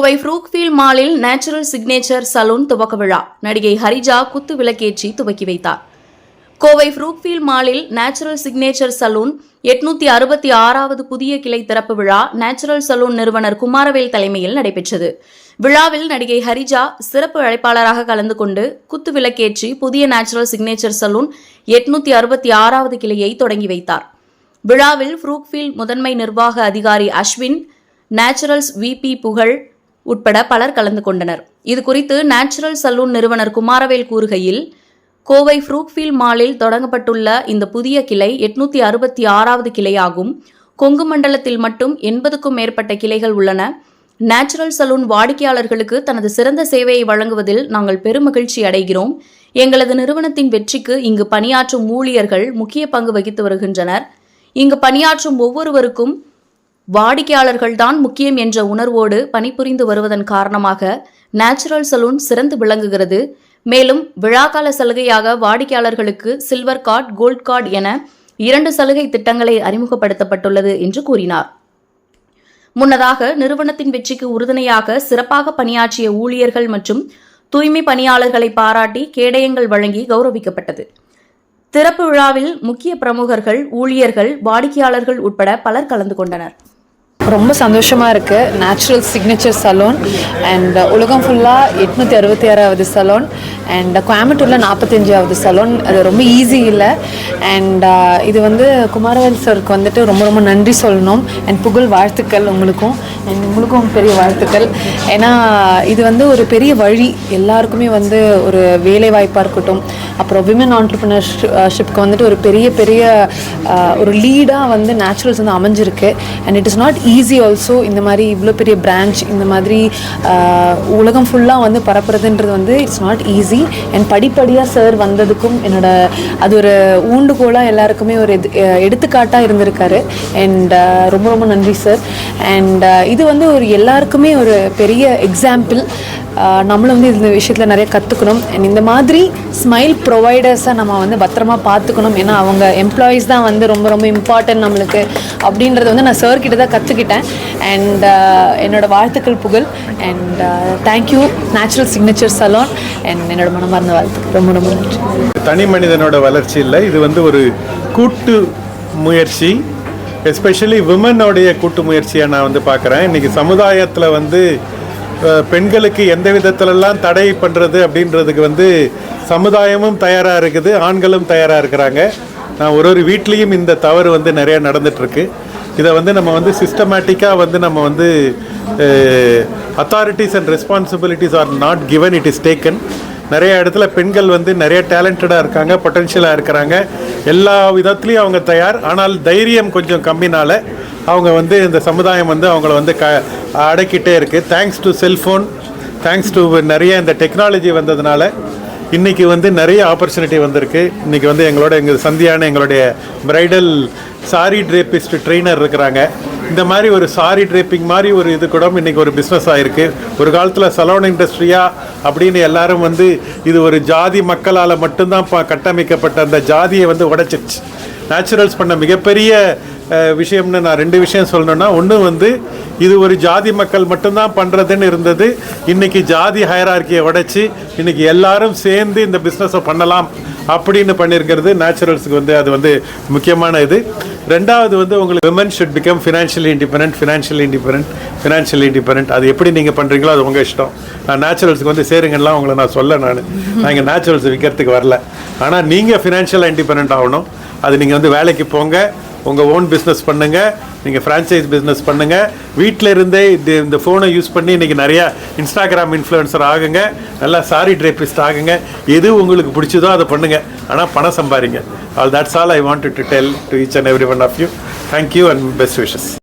கோவை ஃப்ரூக்ஃபீல் மாலில் natural signature salon துவக்க விழா நடிகை ஹரிஜா குத்து விளக்கேற்றி துவக்கி வைத்தார். கோவை ஃப்ரூக்ஃபீல் மாலில் நேச்சுரல் சிக்னேச்சர் சலூன் எட்நூத்தி அறுபத்தி ஆறாவது புதிய கிளை திறப்பு விழா நேச்சுரல் சலூன் நிறுவனர் குமாரவேல் தலைமையில் நடைபெற்றது. விழாவில் நடிகை ஹரிஜா சிறப்பு அழைப்பாளராக கலந்து கொண்டு குத்து விளக்கேற்றி புதிய நேச்சுரல் சிக்னேச்சர் சலூன் எட்நூத்தி அறுபத்தி ஆறாவது கிளையை தொடங்கி வைத்தார். விழாவில் ஃப்ரூக்ஃபீல் முதன்மை நிர்வாக அதிகாரி அஸ்வின் நேச்சுரல்ஸ் விபி புகழ் உட்பட பலர் கலந்து கொண்டனர். இது குறித்து நேச்சுரல் சலூன் நிறுவனர் குமாரவேல் கூறுகையில் கோவை ஃப்ரூக்ஃபீல் மாலில் தொடங்கப்பட்டுள்ள இந்த புதிய கிளை எட்நூத்தி அறுபத்தி ஆறாவது கிளையாகும். கொங்கு மண்டலத்தில் மட்டும் எண்பதுக்கும் மேற்பட்ட கிளைகள் உள்ளன. நேச்சுரல் சலூன் வாடிக்கையாளர்களுக்கு தனது சிறந்த சேவையை வழங்குவதில் நாங்கள் பெருமகிழ்ச்சி அடைகிறோம். எங்களது நிறுவனத்தின் வெற்றிக்கு இங்கு பணியாற்றும் ஊழியர்கள் முக்கிய பங்கு வகித்து வருகின்றனர். இங்கு பணியாற்றும் ஒவ்வொருவருக்கும் வாடிக்கையாளர்கள்தான் முக்கியம் என்ற உணர்வோடு பணிபுரிந்து வருவதன் காரணமாக நேச்சுரல் சலூன் சிறந்து விளங்குகிறது. மேலும் விழாக்கால சலுகையாக வாடிக்கையாளர்களுக்கு சில்வர் கார்டு கோல்ட் கார்டு என இரண்டு சலுகை திட்டங்களை அறிமுகப்படுத்தப்பட்டுள்ளது என்று கூறினார். முன்னதாக நிறுவனத்தின் வெற்றிக்கு உறுதுணையாக சிறப்பாக பணியாற்றிய ஊழியர்கள் மற்றும் தூய்மை பணியாளர்களை பாராட்டி கேடயங்கள் வழங்கி கௌரவிக்கப்பட்டது. திறப்பு விழாவில் முக்கிய பிரமுகர்கள் ஊழியர்கள் வாடிக்கையாளர்கள் உட்பட பலர் கலந்து கொண்டனர். ரொம்ப சந்தோஷமாக இருக்குது நேச்சுரல் சிக்னேச்சர் சலூன் அண்ட் உலகம் ஃபுல்லாக எட்நூற்றி அறுபத்தி ஆறாவது சலூன் அண்ட் uh, கோயம்புத்தூரில் நாற்பத்தஞ்சாவது சலூன் அது ரொம்ப ஈஸி இல்லை. அண்ட் இது வந்து குமாரவேல் சருக்கு வந்துட்டு ரொம்ப ரொம்ப நன்றி சொல்லணும். அண்ட் புகழ் வாழ்த்துக்கள் உங்களுக்கும். அண்ட் உங்களுக்கும் பெரிய வாழ்த்துக்கள். ஏன்னா இது வந்து ஒரு பெரிய வழி. எல்லாருக்குமே வந்து ஒரு வேலை வாய்ப்பாக இருக்கட்டும். அப்புறம் விமன் ஆண்டர்பிரினர்ஷிப்க்கு வந்துட்டு ஒரு பெரிய பெரிய uh, ஒரு லீடாக வந்து நேச்சுரல்ஸ் வந்து அமைஞ்சிருக்கு. And it is not easy also இந்த மாதிரி இவ்வளோ பெரிய பிரான்ச் இந்த மாதிரி உலகம் ஃபுல்லாக வந்து பரப்புறதுன்றது வந்து இட்ஸ் நாட் ஈஸி அண்ட் படிப்படியாக சார் வந்ததுக்கும் என்னோட அது ஒரு ஊண்டுகோலாக எல்லாருக்குமே ஒரு எது எடுத்துக்காட்டாக இருந்திருக்காரு. அண்ட் ரொம்ப ரொம்ப நன்றி சார் அண்ட் இது வந்து ஒரு எல்லாருக்குமே ஒரு பெரிய எக்ஸாம்பிள் நம்மளும் வந்து இந்த விஷயத்தில் நிறைய கற்றுக்கணும் அண்ட் இந்த மாதிரி ஸ்மைல் ப்ரொவைடர்ஸை நம்ம வந்து பத்திரமா பார்த்துக்கணும். ஏன்னா அவங்க எம்ப்ளாயீஸ் தான் வந்து ரொம்ப ரொம்ப இம்பார்ட்டன்ட் நம்மளுக்கு அப்படின்றத வந்து நான் சார் தான் கற்றுக்கிட்டேன் அண்ட் என்னோடய வாழ்த்துக்கள் Pugazh. And thank you natural signature salon and என்னோட மனமார்ந்த வாழ்த்துக்கள். ரொம்ப ரொம்ப நன்றி. தனி மனிதனோட வளர்ச்சி இல்லை. இது வந்து ஒரு கூட்டு முயற்சி. எஸ்பெஷலி விமனோடைய கூட்டு முயற்சியாக நான் வந்து பார்க்குறேன். இன்றைக்கி சமுதாயத்தில் வந்து பெண்களுக்கு எந்த விதத்துலலாம் தடை பண்ணுறது அப்படின்றதுக்கு வந்து சமுதாயமும் தயாராக இருக்குது ஆண்களும் தயாராக இருக்கிறாங்க. நான் ஒரு ஒரு வீட்லேயும் இந்த தவறு வந்து நிறையா நடந்துகிட்ருக்கு இதை வந்து நம்ம வந்து சிஸ்டமேட்டிக்காக வந்து நம்ம வந்து authorities and responsibilities are not given it is taken நிறைய இடத்துல பெண்கள் வந்து நிறைய டேலண்டடாக இருக்காங்க பொட்டன்ஷியலாக இருக்கிறாங்க. எல்லா விதத்துலேயும் அவங்க தயார். ஆனால் தைரியம் கொஞ்சம் கம்மினால அவங்க வந்து இந்த சமுதாயம் வந்து அவங்கள வந்து க அடக்கிட்டே இருக்குது thanks to cellphone thanks to நிறைய இந்த டெக்னாலஜி வந்ததுனால இன்றைக்கி வந்து நிறைய ஆப்பர்ச்சுனிட்டி வந்திருக்கு. இன்றைக்கி வந்து எங்களோட எங்கள் சந்தியான எங்களுடைய பிரைடல் சாரி ட்ரேபிஸ்ட் ட்ரெயினர் இருக்கிறாங்க. இந்த மாதிரி ஒரு சாரி ட்ரேப்பிங் மாதிரி ஒரு இது கூட இன்றைக்கி ஒரு பிஸ்னஸ் ஆகிருக்கு ஒரு காலத்தில் சலோன் இண்டஸ்ட்ரியா அப்படின்னு எல்லாரும் வந்து இது ஒரு ஜாதி மக்களால் மட்டும்தான் ப- கட்டமைக்கப்பட்ட அந்த ஜாதியை வந்து உடைச்சிருச்சு. நேச்சுரல்ஸ் பண்ண மிகப்பெரிய விஷயம்னு நான் ரெண்டு விஷயம் சொல்லணும்னா ஒன்று வந்து இது ஒரு ஜாதி மக்கள் மட்டும்தான் பண்ணுறதுன்னு இருந்தது. இன்றைக்கி ஜாதி ஹயரார்கியை உடைச்சி இன்றைக்கி எல்லாரும் சேர்ந்து இந்த பிஸ்னஸை பண்ணலாம். அப்படின்னு பண்ணியிருக்கிறது நேச்சுரல்ஸுக்கு வந்து அது வந்து முக்கியமான இது. ரெண்டாவது வந்து உங்களுக்கு women should become financially independent financially independent financially independent அது எப்படி நீங்கள் பண்ணுறீங்களோ அது உங்கள் இஷ்டம். நான் நேச்சுரல்ஸுக்கு வந்து சேருங்கலாம் உங்களை நான் சொல்ல நான். நான் இங்கே நேச்சுரல்ஸ் விற்கிறதுக்கு வரல. ஆனால் நீங்கள் ஃபினான்ஷியலாக இண்டிபெண்ட் ஆகணும். அது நீங்கள் வந்து வேலைக்கு போங்க. உங்கள் ஓன் பிஸ்னஸ் பண்ணுங்கள் நீங்கள் ஃப்ரான்ச்சைஸ் பிஸ்னஸ் பண்ணுங்கள் வீட்டில் இருந்தே இது இந்த ஃபோனை யூஸ் பண்ணி இன்றைக்கி நிறையா இன்ஸ்டாகிராம் இன்ஃப்ளூயன்சர் ஆகுங்க. நல்லா சாரி ட்ரேபிஸ்ட் ஆகுங்க. எது உங்களுக்கு பிடிச்சதோ அதை பண்ணுங்கள் ஆனால் பணம் சம்பாதிங்க all that's all I want to tell to each and every one of you thank you and best wishes